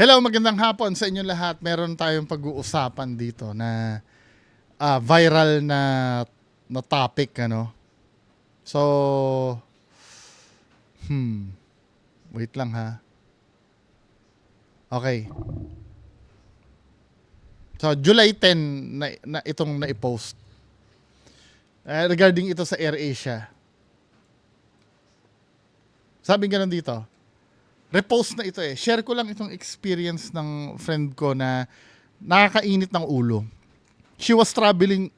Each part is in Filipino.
Hello, magandang hapon sa inyo lahat. Meron tayong pag-uusapan dito na ah, viral na na topic ano. So hmm. Wait lang ha. Okay. So July 10 na, na itong na-post. Eh, regarding ito sa AirAsia. Sabi nga dito, repost na ito eh. Share ko lang itong experience ng friend ko na nakakainit ng ulo. She was traveling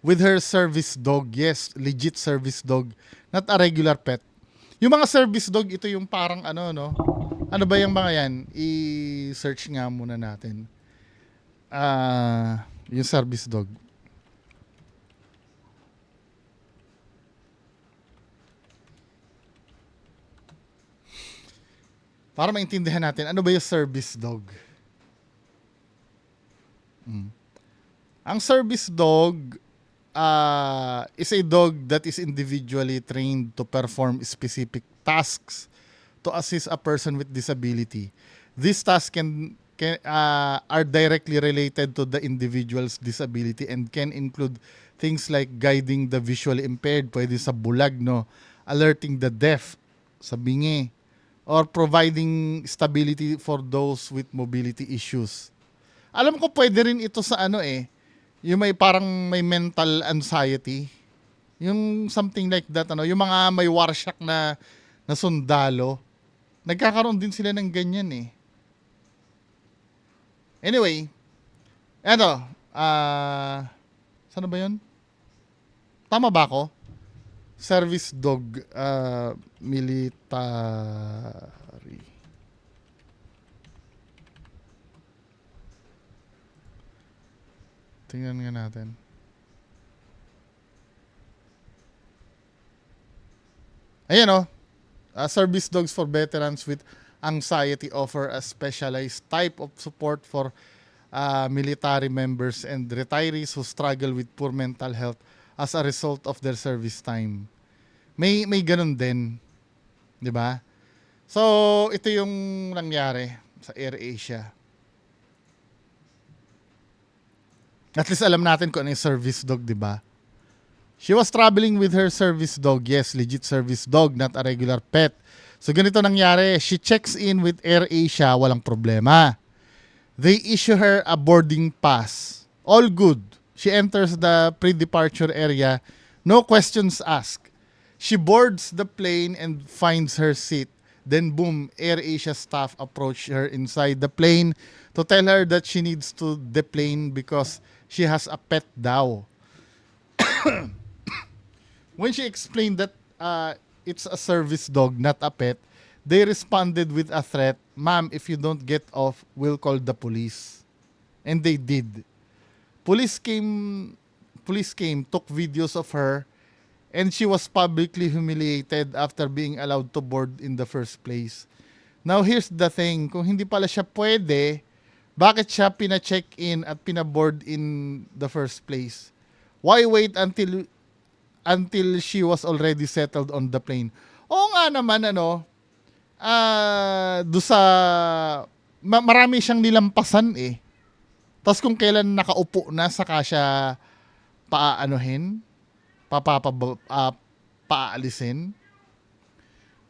with her service dog. Yes, legit service dog. Not a regular pet. Yung mga service dog, ito yung parang ano, no? Ano ba yung mga yan? I-search nga muna natin. Ah, yung service dog. Para maintindihan natin, ano ba yung service dog? Mm. Ang service dog uh, is a dog that is individually trained to perform specific tasks to assist a person with disability. These tasks can, can uh, are directly related to the individual's disability and can include things like guiding the visually impaired, pwede sa bulag, no? Alerting the deaf, sa bingi, or providing stability for those with mobility issues. Alam ko pwede rin ito sa ano eh, yung may parang may mental anxiety. Yung something like that, ano, yung mga may warsyak na, na sundalo, nagkakaroon din sila ng ganyan eh. Anyway, eto, ah, saan ba yun? Tama ba ako? Service dog uh, military. Tingnan nga natin. Ayan o. Uh, service dogs for veterans with anxiety offer a specialized type of support for uh, military members and retirees who struggle with poor mental health as a result of their service time. May may ganun din. 'Di ba? So, ito yung nangyari sa AirAsia. At least alam natin kung ano yung service dog, 'di ba? She was traveling with her service dog. Yes, legit service dog, not a regular pet. So ganito nangyari, she checks in with AirAsia, walang problema. They issue her a boarding pass. All good. She enters the pre-departure area. No questions asked. She boards the plane and finds her seat. Then boom, AirAsia staff approach her inside the plane to tell her that she needs to deplane because she has a pet daw. When she explained that uh, it's a service dog, not a pet, they responded with a threat, Ma'am, if you don't get off, we'll call the police. And they did. Police came police came, took videos of her, and she was publicly humiliated after being allowed to board in the first place. Now here's the thing, kung hindi pala siya pwede, bakit siya pina-check-in at pina-board in the first place? Why wait until until she was already settled on the plane? Oo nga naman ano, ah do sa ma- marami siyang nilampasan eh. Tapos kung kailan nakaupo na saka siya paaanuhin, papapa uh, paaalisin.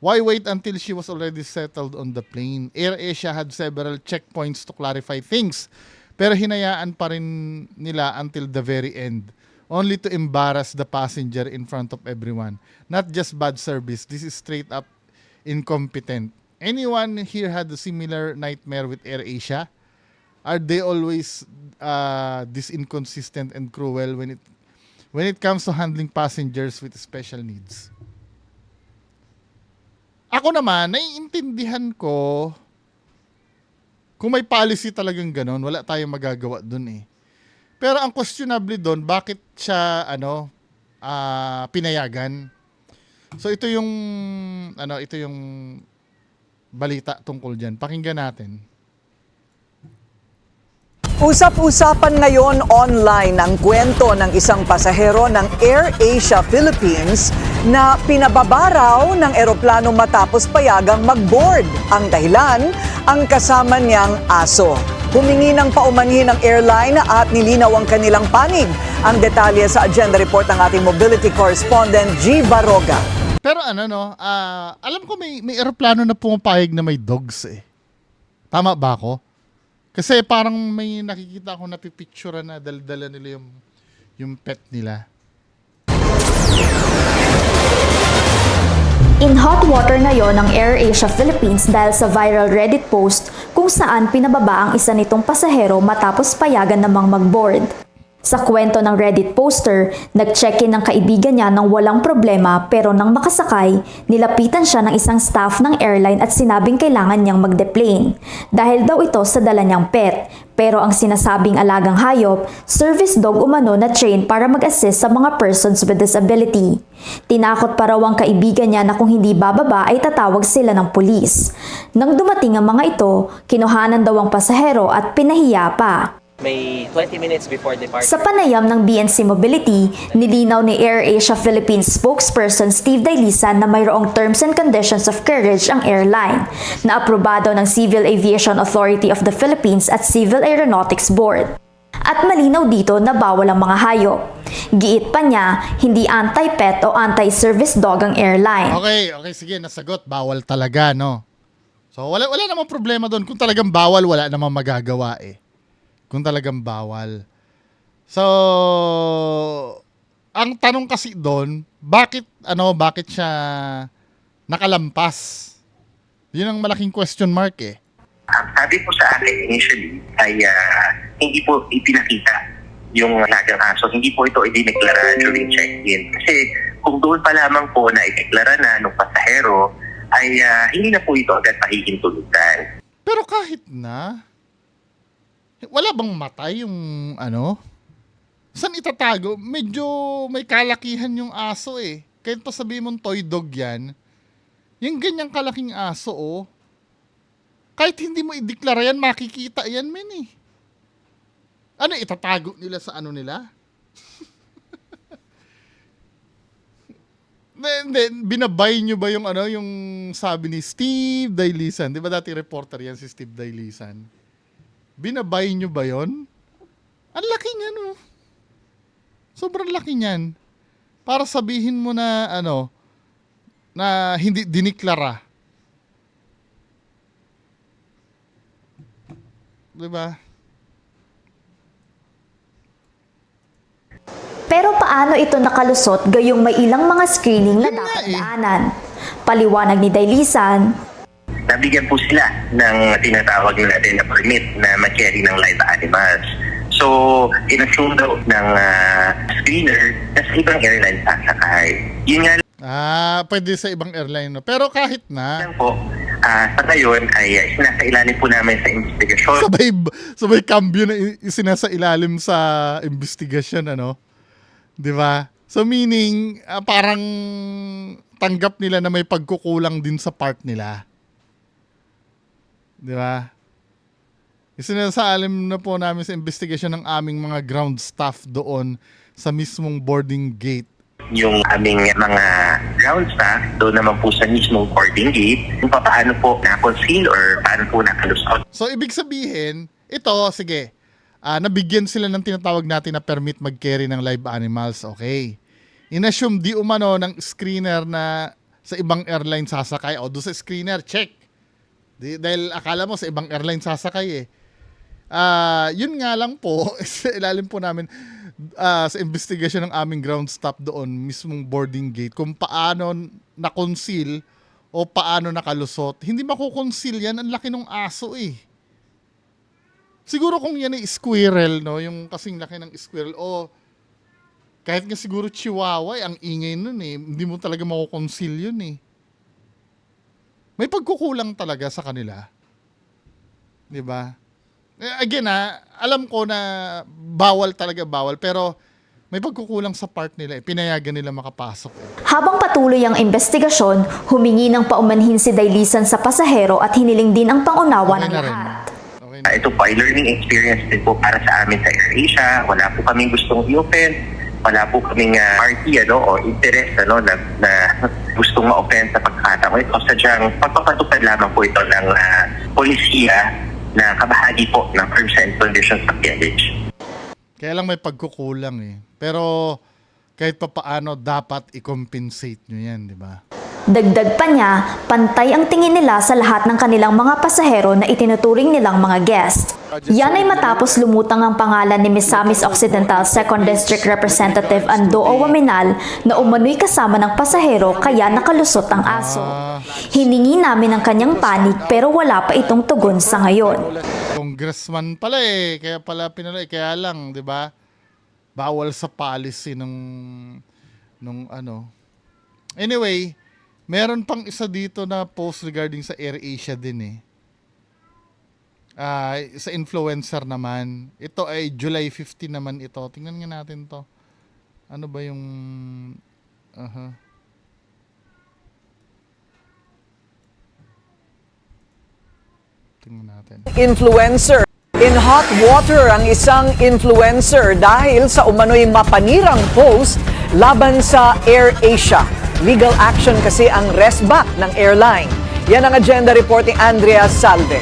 Why wait until she was already settled on the plane? AirAsia had several checkpoints to clarify things. Pero hinayaan pa rin nila until the very end. Only to embarrass the passenger in front of everyone. Not just bad service. This is straight up incompetent. Anyone here had a similar nightmare with AirAsia? Are they always uh, this inconsistent and cruel when it when it comes to handling passengers with special needs? Ako naman, naiintindihan ko kung may policy talagang ganon, wala tayong magagawa dun eh. Pero ang questionable doon, bakit siya ano ah, pinayagan? So ito yung ano, ito yung balita tungkol diyan. Pakinggan natin. Usap-usapan ngayon online ang kwento ng isang pasahero ng AirAsia Philippines na pinababa raw ng eroplano matapos payagang mag-board. Ang dahilan, ang kasama niyang aso. Humingi ng paumanhin ng airline at nilinaw ang kanilang panig. Ang detalye sa agenda report ng ating mobility correspondent G. Baroga. Pero ano no, ah, alam ko may may eroplano na pumapayag na may dogs eh. Tama ba ako? Kasi parang may nakikita ako na pipicture na daldala nila yung yung pet nila. In hot water ngayon ng AirAsia Philippines dahil sa viral Reddit post kung saan pinababa ang isa nitong pasahero matapos payagan namang mag-board. Sa kwento ng Reddit poster, nag-check-in ng kaibigan niya ng walang problema pero nang makasakay, nilapitan siya ng isang staff ng airline at sinabing kailangan niyang magdeplane. Dahil daw ito sa dala niyang pet. Pero ang sinasabing alagang hayop, service dog umano na train para mag-assist sa mga persons with disability. Tinakot pa raw ang kaibigan niya na kung hindi bababa ay tatawag sila ng pulis. Nang dumating ang mga ito, kinuhanan daw ang pasahero at pinahiya pa. May 20 minutes before departure. Sa panayam ng BNC Mobility, nilinaw ni AirAsia Philippines spokesperson Steve Dailisan na mayroong terms and conditions of carriage ang airline na aprobado ng Civil Aviation Authority of the Philippines at Civil Aeronautics Board. At malinaw dito na bawal ang mga hayop. Giit pa niya, hindi anti-pet o anti-service dog ang airline. Okay, okay, sige, nasagot. Bawal talaga, no? So, wala, wala namang problema doon. Kung talagang bawal, wala namang magagawa eh. Kung talagang bawal. So, ang tanong kasi doon, bakit, ano, bakit siya nakalampas? Yun ang malaking question mark eh. Ang sabi po sa akin initially ay ah, hindi po ipinakita yung lagang aso. Hindi po ito idineklara during check-in. Kasi kung doon pa lamang po na ideklara na ng pasahero, ay ah, hindi na po ito agad pahihintulutan. Pero kahit na, wala bang matay yung ano? Saan itatago? Medyo may kalakihan yung aso eh. Kahit pa sabihin mong toy dog yan, yung ganyang kalaking aso oh, kahit hindi mo ideklara yan, makikita yan men eh. Ano, itatago nila sa ano nila? Then, binabay nyo ba yung ano, yung sabi ni Steve Dailisan? Di ba dati reporter yan si Steve Dailisan? Binabay nyo ba yon? Ang laki niya, no? Sobrang laki niyan. Para sabihin mo na, ano, na hindi diniklara. Di ba? Pero paano ito nakalusot gayong may ilang mga screening na Yun nga dapat eh. daanan? Paliwanag ni Dailisan, Nabigyan po sila ng tinatawag na natin na permit na mag-carry ng live animals. So, inassume daw ng ah, screener na sa ibang airline sasakay. Yun nga Ah, pwede sa ibang airline, no? Pero kahit na, lang po, ah, sa ngayon ay uh, sinasa ilalim po namin sa investigasyon. sabay, sabay cambio na i- isinasa ilalim sa investigasyon, ano? Di ba? So meaning, ah, parang tanggap nila na may pagkukulang din sa part nila. Di ba? Isinasaalim na po namin sa investigation ng aming mga ground staff doon sa mismong boarding gate. yung aming mga ground staff doon naman po sa mismong boarding gate kung paano po na-conceal or paano po nakalusot So, ibig sabihin, ito, sige, ah, nabigyan sila ng tinatawag natin na permit mag-carry ng live animals, okay. Inassume di umano ng screener na sa ibang airline sasakay. O, doon sa screener, check. Di, dahil akala mo sa ibang airline sasakay eh. Ah, yun nga lang po, sa ilalim po namin ah, sa investigation ng aming ground staff doon, mismong boarding gate, kung paano na-conceal o paano nakalusot. Hindi makukonceal yan, ang laki ng aso eh. Siguro kung yan ay squirrel, no, yung kasing laki ng squirrel, o kahit nga siguro chihuahua, eh, ang ingay nun eh, hindi mo talaga makukonceal yun eh. May pagkukulang talaga sa kanila. 'Di ba? Eh, Again ha, alam ko na bawal talaga bawal pero may pagkukulang sa part nila eh. Pinayagan nila makapasok eh. Habang patuloy ang investigasyon, humingi ng paumanhin si Dailisan sa pasahero at hiniling din ang pangunawa Okay ng lahat. Okay Ah, na. ito po ay learning experience din po para sa amin sa AirAsia wala po kaming gustong i-offend wala po kaming uh, party ano, o interest ano, na, na gustong ma-offend sa pagkakataon ito. Sadyang pagpapatupad lamang po ito ng ah, polisiya na kabahagi po ng terms and conditions of PLH. Kaya lang may pagkukulang eh. Pero kahit pa paano dapat i-compensate nyo yan, di ba? Dagdag pa niya, pantay ang tingin nila sa lahat ng kanilang mga pasahero na itinuturing nilang mga guest. Yan ay matapos lumutang ang pangalan ni Misamis Occidental 2nd District Representative Ando Owaminal na umano'y kasama ng pasahero kaya nakalusot ang aso. Hiningi namin ang kanyang panig pero wala pa itong tugon sa ngayon. Congressman pala eh. Kaya pala pinalay. Kaya lang, di ba? Bawal sa policy nung, nung ano. Anyway, meron pang isa dito na post regarding sa AirAsia din eh. Ah, sa influencer naman. Ito ay July 15 naman ito. Tingnan nga natin to. Ano ba yung... Aha. Tingnan natin. Influencer. In hot water ang isang influencer dahil sa umano'y mapanirang post laban sa AirAsia. Legal action kasi ang resback ng airline. Yan ang agenda report ni Andrea Salve.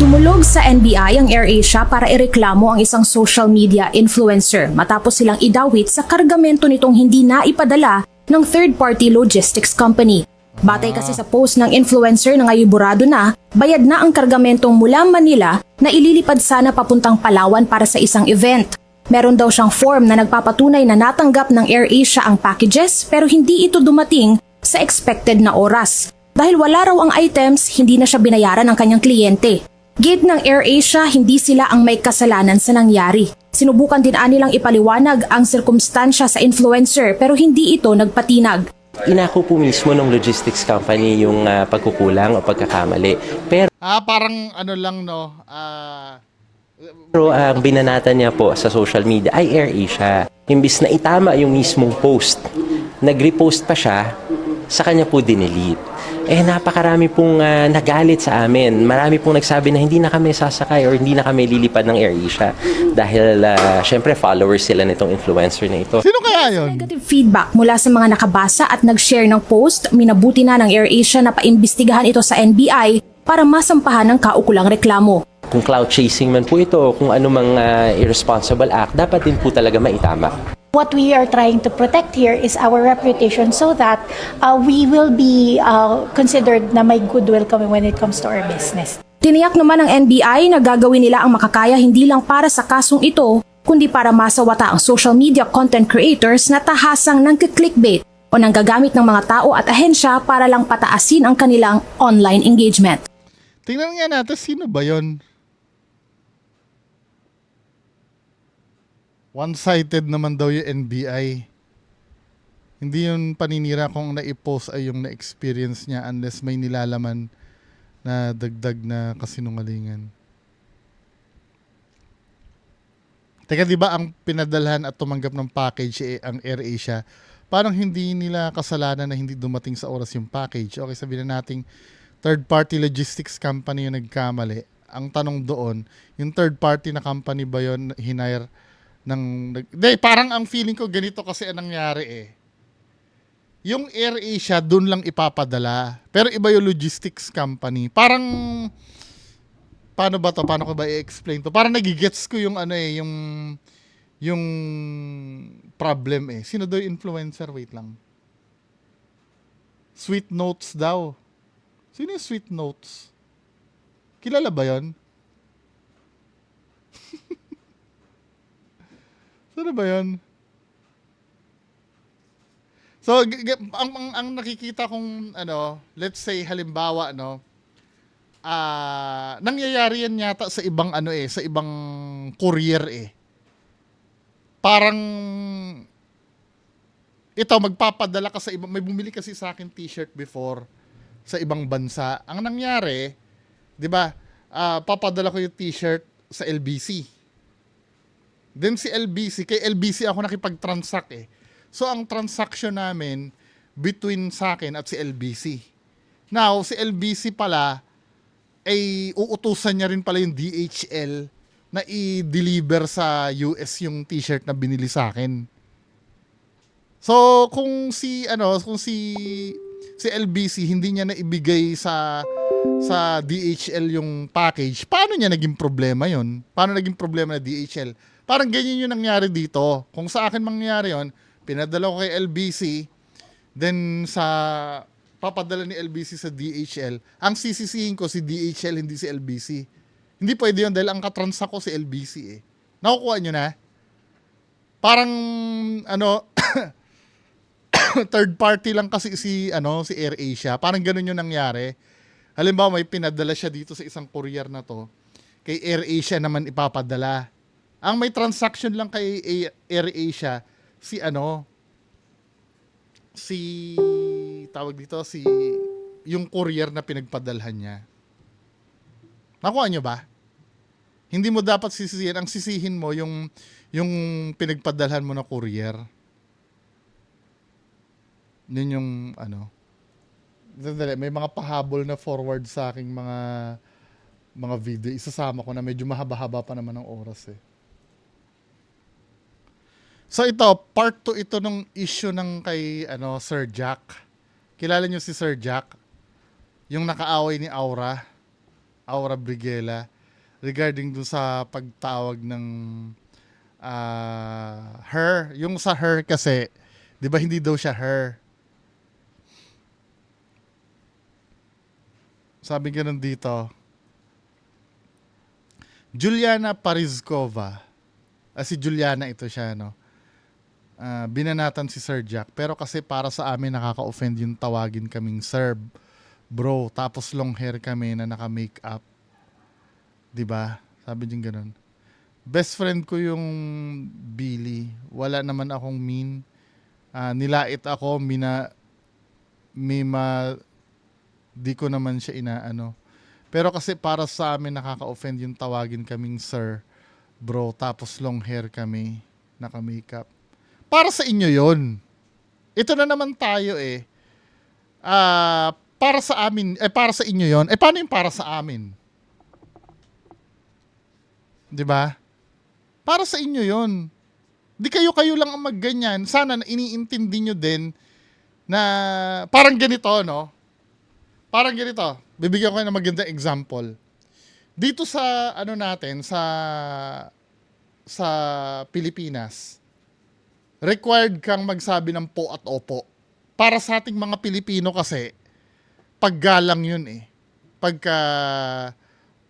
Dumulog sa NBI ang AirAsia para ireklamo ang isang social media influencer matapos silang idawit sa kargamento nitong hindi naipadala ng third-party logistics company. Batay kasi sa post ng influencer na ngayuburado na, bayad na ang kargamentong mula Manila na ililipad sana papuntang Palawan para sa isang event. Meron daw siyang form na nagpapatunay na natanggap ng AirAsia ang packages pero hindi ito dumating sa expected na oras. Dahil wala raw ang items, hindi na siya binayaran ng kanyang kliyente. Gate ng AirAsia, hindi sila ang may kasalanan sa nangyari. Sinubukan din anilang ipaliwanag ang sirkumstansya sa influencer pero hindi ito nagpatinag. Inako po mismo ng logistics company yung ah, pagkukulang o pagkakamali. Pero Ah, parang ano lang no. Ah, ang binanatan niya po sa social media ay AirAsia. Imbis na itama yung mismong post, nag-repost pa siya, sa kanya po dinelete. Eh napakarami pong ah, nagalit sa amin. Marami pong nagsabi na hindi na kami sasakay or hindi na kami lilipad ng AirAsia dahil ah, syempre followers sila nitong influencer na ito. sino kaya yon? Negative feedback mula sa mga nakabasa at nag-share ng post, minabuti na ng AirAsia na paimbestigahan ito sa NBI para masampahan ng kaukulang reklamo. Kung cloud chasing man po ito, kung anumang ah, irresponsible act, dapat din po talaga maitama. What we are trying to protect here is our reputation so that uh, we will be uh, considered na may goodwill kami when it comes to our business. Tiniyak naman ng NBI na gagawin nila ang makakaya hindi lang para sa kasong ito, kundi para masawata ang social media content creators na tahasang nang-clickbait o nanggagamit ng mga tao at ahensya para lang pataasin ang kanilang online engagement. Tingnan nga natin sino ba yon? One-sided naman daw yung NBI. Hindi yun paninira kung na-post ay yung na-experience niya unless may nilalaman na dagdag na kasinungalingan. Teka, di ba ang pinadalhan at tumanggap ng package eh, ang AirAsia? Parang hindi nila kasalanan na hindi dumating sa oras yung package. Okay, sabihin na nating third-party logistics company yung nagkamali. Ang tanong doon, yung third-party na company ba yon hinire ng... Hindi, parang ang feeling ko ganito kasi ang nangyari eh. Yung AirAsia, doon lang ipapadala. Pero iba yung logistics company. Parang... Paano ba to? Paano ko ba i-explain to? Parang nagigets ko yung ano eh, yung... Yung problem eh. Sino daw yung influencer? Wait lang. Sweet Notes daw. Sino yung Sweet Notes? Kilala ba yon? Sino ba yon? So, ang, ang, ang nakikita kong, ano, let's say, halimbawa, no, ah, nangyayari yan yata sa ibang, ano eh, sa ibang courier eh. Parang, ito, magpapadala ka sa ibang, may bumili kasi sa akin t-shirt before sa ibang bansa. Ang nangyari, di ba, ah, papadala ko yung t-shirt sa LBC. Then si LBC, kay LBC ako nakipag-transact eh. So ang transaction namin between sa akin at si LBC. Now, si LBC pala ay uutusan niya rin pala yung DHL na i-deliver sa US yung t-shirt na binili sa akin. So, kung si ano, kung si si LBC hindi niya na ibigay sa sa DHL yung package, paano niya naging problema yon? Paano naging problema na DHL? Parang ganyan yung nangyari dito. Kung sa akin mangyari yon, pinadala ko kay LBC, then sa papadala ni LBC sa DHL, ang sisisihin ko si DHL, hindi si LBC. Hindi pwede yun dahil ang katransa ko si LBC eh. Nakukuha nyo na? Parang, ano, third party lang kasi si, ano, si AirAsia. Parang ganun yung nangyari. Halimbawa, may pinadala siya dito sa isang courier na to. Kay AirAsia naman ipapadala. Ang may transaction lang kay A- AirAsia, si ano, si, tawag dito, si, yung courier na pinagpadalhan niya. Nakuha nyo ba? Hindi mo dapat sisihin. Ang sisihin mo yung yung pinagpadalhan mo na courier. Yun yung ano. May mga pahabol na forward sa aking mga mga video. Isasama ko na medyo mahaba-haba pa naman ng oras eh. So ito, part 2 ito ng issue ng kay ano Sir Jack. Kilala niyo si Sir Jack? Yung nakaaway ni Aura. Aura Brigela regarding dun sa pagtawag ng ah, her. Yung sa her kasi, di ba hindi daw siya her? Sabi ganun dito. Juliana Parizkova. Ah, si Juliana ito siya, no? Ah, binanatan si Sir Jack. Pero kasi para sa amin nakaka-offend yung tawagin kaming sir, bro. Tapos long hair kami na naka-makeup. 'Di ba? Sabi din ganun. Best friend ko yung Billy. Wala naman akong mean. Ah, nilait ako, mina mima di ko naman siya inaano. Pero kasi para sa amin nakaka-offend yung tawagin kaming sir, bro, tapos long hair kami, naka-makeup. Para sa inyo yon. Ito na naman tayo eh. Ah, para sa amin, eh para sa inyo yon. Eh paano yung para sa amin? 'Di ba? Para sa inyo 'yon. Di kayo kayo lang ang magganyan. Sana na iniintindi nyo din na parang ganito, no? Parang ganito. Bibigyan ko kayo ng magandang example. Dito sa ano natin sa sa Pilipinas, required kang magsabi ng po at opo. Para sa ating mga Pilipino kasi, paggalang yun eh. Pagka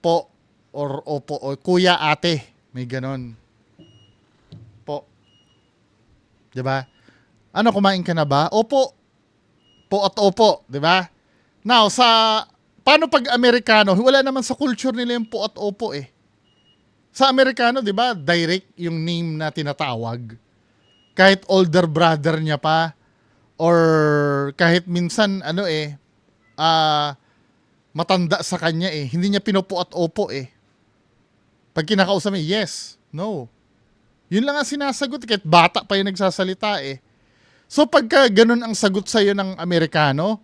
po or opo o kuya ate, may ganon. Po. ba? Ano kumain ka na ba? Opo. Po at opo, ba? Now sa paano pag Amerikano, wala naman sa culture nila yung po at opo eh. Sa Amerikano, 'di ba? Direct yung name na tinatawag. Kahit older brother niya pa or kahit minsan ano eh ah matanda sa kanya eh, hindi niya pinupo at opo eh. Pag kinakausap niya, yes, no. Yun lang ang sinasagot kahit bata pa yung nagsasalita eh. So pagka ganun ang sagot sa iyo ng Amerikano,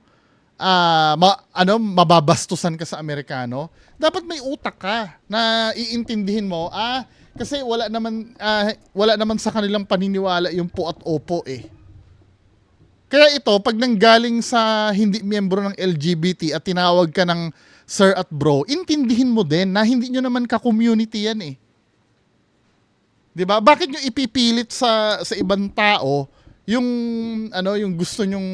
ah ma, ano mababastusan ka sa Amerikano, dapat may utak ka na iintindihin mo, ah kasi wala naman ah, wala naman sa kanilang paniniwala yung po at opo eh. Kaya ito, pag nanggaling sa hindi miyembro ng LGBT at tinawag ka ng sir at bro, intindihin mo din na hindi nyo naman ka-community yan eh. 'Di ba? Bakit nyo ipipilit sa sa ibang tao yung ano, yung gusto nyong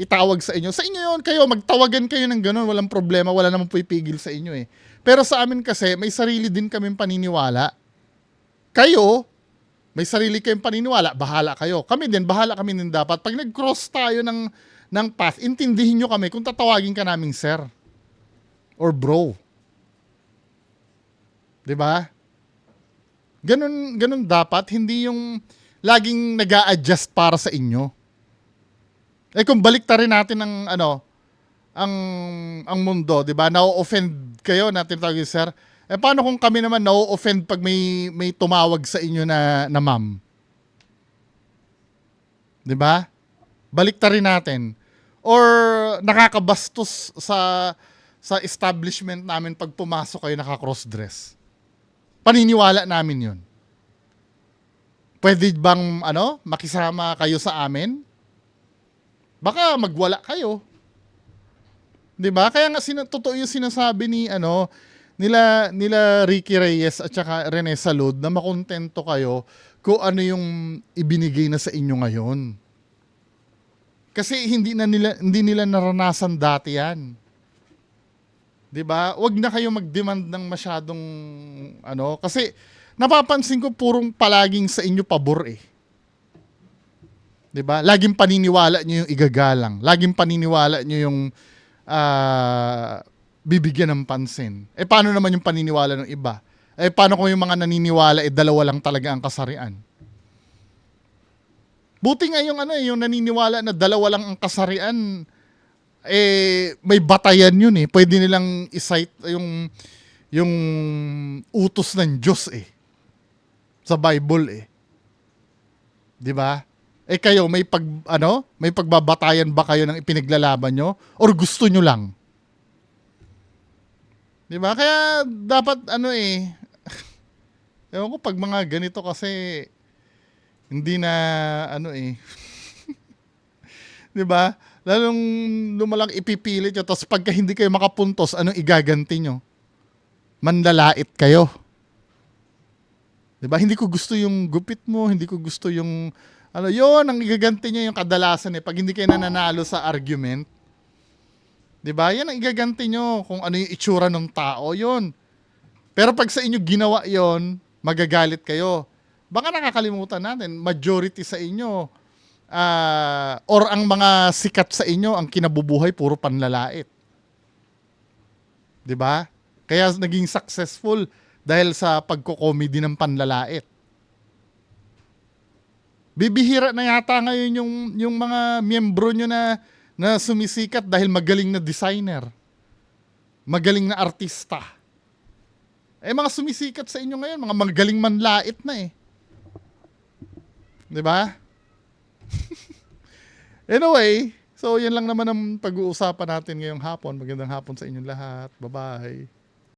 itawag sa inyo? Sa inyo 'yon, kayo magtawagan kayo ng ganun, walang problema, wala namang pipigil sa inyo eh. Pero sa amin kasi may sarili din kaming paniniwala. Kayo, may sarili kayong paniniwala, bahala kayo. Kami din, bahala kami din dapat. Pag nag-cross tayo ng, ng path, intindihin nyo kami kung tatawagin ka naming sir or bro. ba? Ganun, ganun dapat, hindi yung laging nag adjust para sa inyo. Eh kung balik natin ng ano, ang ang mundo, 'di ba? Na-offend kayo natin tawagin sir. Eh paano kung kami naman na-offend pag may may tumawag sa inyo na na ma'am? 'Di ba? Balik rin natin. Or nakakabastos sa sa establishment namin pag pumasok kayo naka-cross dress. Paniniwala namin yun. Pwede bang, ano, makisama kayo sa amin? Baka magwala kayo. 'Di ba? Kaya nga sina- totoo yung sinasabi ni ano nila nila Ricky Reyes at saka Rene Salud na makontento kayo kung ano yung ibinigay na sa inyo ngayon. Kasi hindi na nila hindi nila naranasan dati 'yan. 'Di ba? Huwag na kayo mag-demand ng masyadong ano kasi napapansin ko purong palaging sa inyo pabor eh. 'Di ba? Laging paniniwala niyo yung igagalang. Laging paniniwala niyo yung ah, bibigyan ng pansin. Eh paano naman yung paniniwala ng iba? Eh paano kung yung mga naniniwala eh dalawa lang talaga ang kasarian? Buti nga yung ano eh, yung naniniwala na dalawa lang ang kasarian eh may batayan yun eh. Pwede nilang isight yung yung utos ng Diyos eh. Sa Bible eh. 'Di ba? Eh kayo may pag ano, may pagbabatayan ba kayo ng ipinaglalaban nyo or gusto nyo lang? 'Di ba? Kaya dapat ano eh Ewan ko pag mga ganito kasi hindi na ano eh 'Di ba? Lalong lumalang ipipilit nyo tapos pagka hindi kayo makapuntos, anong igaganti nyo? Manlalait kayo. 'Di ba? Hindi ko gusto yung gupit mo, hindi ko gusto yung ano, yon ang igaganti niya yung kadalasan eh pag hindi kayo nananalo sa argument. 'Di ba? Yan ang igaganti nyo kung ano yung itsura ng tao, yon. Pero pag sa inyo ginawa yon, magagalit kayo. Baka nakakalimutan natin, majority sa inyo ah, or ang mga sikat sa inyo ang kinabubuhay puro panlalait. 'Di ba? Kaya naging successful dahil sa pagko-comedy ng panlalait. Bibihira na yata ngayon yung yung mga miyembro nyo na na sumisikat dahil magaling na designer. Magaling na artista. Eh mga sumisikat sa inyo ngayon, mga magaling manlait na eh. 'Di ba? anyway, so yan lang naman ang pag-uusapan natin ngayong hapon. Magandang hapon sa inyong lahat. Bye-bye.